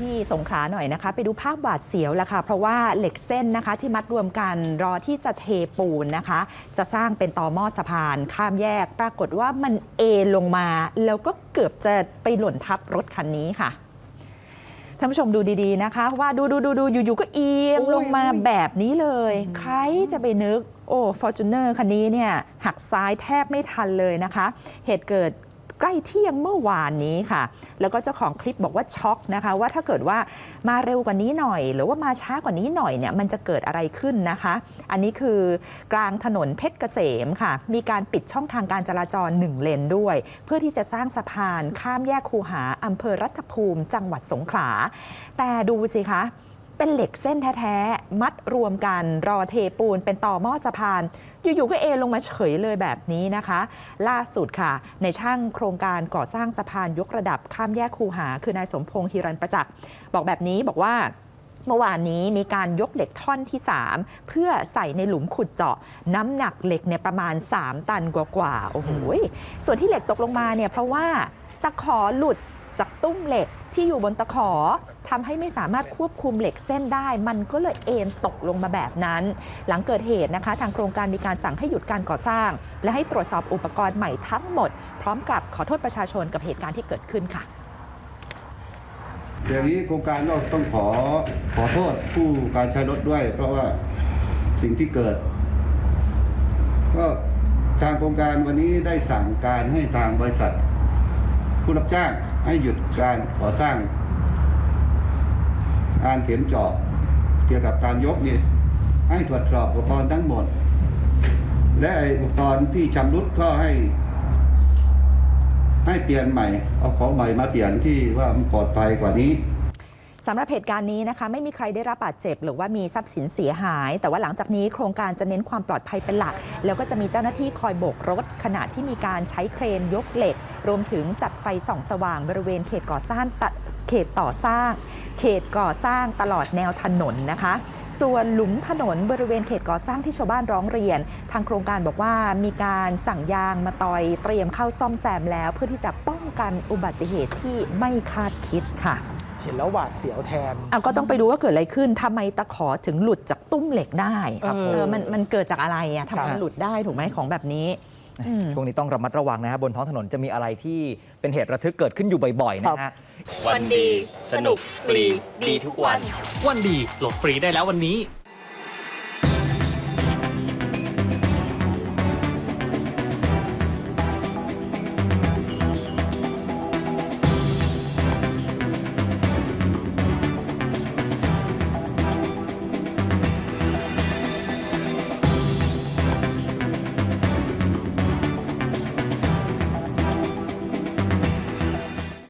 ที่สงขลาหน่อยนะคะ ไปดูภาพบาดเสียวแล้วค่ะ เพราะว่าเหล็กเส้นนะคะที่มัดรวมกันรอที่จะเทปูนนะคะ จะสร้างเป็นต่อหม้อสะพาน ข้ามแยกปรากฏว่ามันเอลงมา แล้วก็เกือบจะไปหล่นทับรถคันนี้ค่ะท่านผู้ชมดูดีๆนะคะ ว่าดูดูดูดูอยู่ๆก็เอียงลงมาแบบนี้เลย ใครจะไปนึก โอ้ฟอร์จูเนอร์คันนี้เนี่ยหักซ้ายแทบไม่ทันเลยนะคะ เหตุเกิด ใกล้เที่ยงเมื่อวานนี้ค่ะ แล้วก็เจ้าของคลิปบอกว่าช็อกนะคะว่าถ้าเกิดว่ามาเร็วกว่านี้หน่อย หรือว่ามาช้ากว่านี้หน่อยเนี่ยมันจะเกิดอะไรขึ้นนะคะ อันนี้คือกลางถนนเพชรเกษมค่ะ มีการปิดช่องทางการจราจรหนึ่งเลนด้วย เพื่อที่จะสร้างสะพานข้ามแยกคูหาอำเภอรัตภูมิ จังหวัดสงขลาแต่ดูสิคะ เป็นเหล็กเส้นแท้ๆ มัดรวมกันรอเทปูนเป็นต่อหม้อสะพาน อยู่ๆก็เอลงมาเฉยเลยแบบนี้นะคะ ล่าสุดค่ะ ในช่างโครงการก่อสร้างสะพานยกระดับข้ามแยกคูหา คือนายสมพงษ์ฮิรันประจักษ์บอกแบบนี้บอกว่าเมื่อวานนี้มีการยกเหล็กท่อนที่ 3 เพื่อใส่ในหลุมขุดเจาะ น้ำหนักเหล็กเนี่ยประมาณ 3 ตันกว่าๆโอ้โหส่วนที่เหล็กตกลงมาเนี่ยเพราะว่าตะขอหลุด จากตุ้มเหล็กที่อยู่บนตะขอทำให้ไม่สามารถควบคุมเหล็กเส้นได้ มันก็เลยเอ็นตกลงมาแบบนั้น หลังเกิดเหตุนะคะ ทางโครงการมีการสั่งให้หยุดการก่อสร้าง และให้ตรวจสอบอุปกรณ์ใหม่ทั้งหมด พร้อมกับขอโทษประชาชนกับเหตุการณ์ที่เกิดขึ้นค่ะเดี๋ยวนี้โครงการก็ต้องขอขอโทษผู้การใช้รถด้วย เพราะว่าสิ่งที่เกิด ก็ทางโครงการวันนี้ได้สั่งการให้ทางบริษัท ผู้รับจ้างให้หยุดการก่อสร้างกานเข็มเจาะเกี่ยวกับการยกนี่ให้ตรวจสอบอุปกรณ์ทั้งหมด และอุปกรณ์ที่ชำรุดก็ให้ ให้เปลี่ยนใหม่ เอาของใหม่มาเปลี่ยนที่ว่ามันปลอดภัยกว่านี้ สำหรับเหตุการณ์นี้นะคะไม่มีใครได้รับบาดเจ็บ หรือว่ามีทรัพย์สินเสียหาย แต่ว่าหลังจากนี้โครงการจะเน้นความปลอดภัยเป็นหลัก แล้วก็จะมีเจ้าหน้าที่คอยโบกรถ ขณะที่มีการใช้เครนยกเหล็ก รวมถึงจัดไฟส่องสว่างบริเวณเขตก่อสร้างตะเขตต่อสร้าง เขตก่อสร้างตลอดแนวถนนนะคะส่วนหลุมถนนบริเวณเขตก่อสร้างที่ชาวบ้านร้องเรียน ทางโครงการบอกว่ามีการสั่งยางมาตอยเตรียมเข้าซ่อมแซมแล้ว เพื่อที่จะป้องกันอุบัติเหตุที่ไม่คาดคิดค่ะ เห็นแล้วหวาดเสียวแทน อะก็ต้องไปดูว่าเกิดอะไรขึ้นทำไมตะขอถึงหลุดจากตุ้มเหล็กได้ครับเออมันมันเกิดจากอะไรอะทำไมครับมันหลุดได้ถูกไหมของแบบนี้อืม ช่วงนี้ต้องระมัดระวังนะครับบนท้องถนนจะมีอะไรที่เป็นเหตุระทึกเกิดขึ้นอยู่บ่อยๆนะฮะ วันดี สนุก ฟรี ดีทุกวัน วันดีโหลดฟรีได้แล้ววันนี้